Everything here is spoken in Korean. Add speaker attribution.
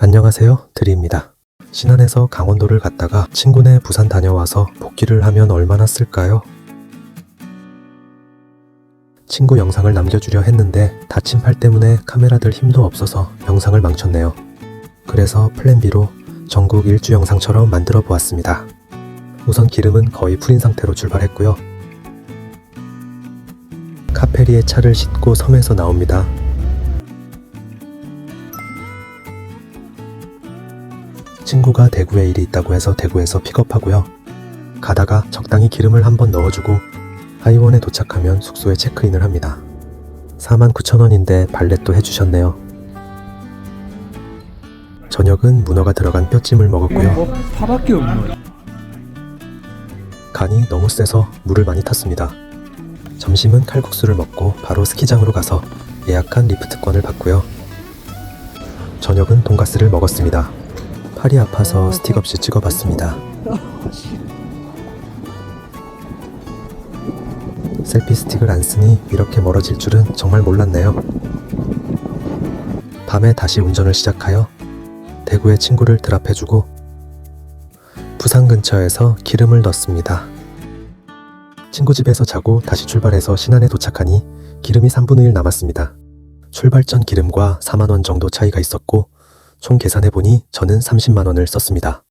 Speaker 1: 안녕하세요. 드리입니다. 신안에서 강원도를 갔다가 친구네 부산 다녀와서 복귀를 하면 얼마나 쓸까요? 친구 영상을 남겨주려 했는데 다친 팔 때문에 카메라 들 힘도 없어서 영상을 망쳤네요. 그래서 플랜 B로 전국 일주 영상처럼 만들어 보았습니다. 우선 기름은 거의 풀인 상태로 출발했고요. 카페리에 차를 싣고 섬에서 나옵니다. 친구가 대구에 일이 있다고 해서 대구에서 픽업하고요. 가다가 적당히 기름을 한번 넣어주고 하이원에 도착하면 숙소에 체크인을 합니다. 49,000원인데 발렛도 해주셨네요. 저녁은 문어가 들어간 뼈찜을 먹었고요.
Speaker 2: 뭐 파밖에.
Speaker 1: 간이 너무 세서 물을 많이 탔습니다. 점심은 칼국수를 먹고 바로 스키장으로 가서 예약한 리프트권을 받고요. 저녁은 돈가스를 먹었습니다. 팔이 아파서 스틱 없이 찍어봤습니다. 셀피 스틱을 안 쓰니 이렇게 멀어질 줄은 정말 몰랐네요. 밤에 다시 운전을 시작하여 대구의 친구를 드랍해주고 부산 근처에서 기름을 넣습니다. 친구 집에서 자고 다시 출발해서 신안에 도착하니 기름이 3분의 1 남았습니다. 출발 전 기름과 4만원 정도 차이가 있었고 총 계산해보니 저는 30만원을 썼습니다.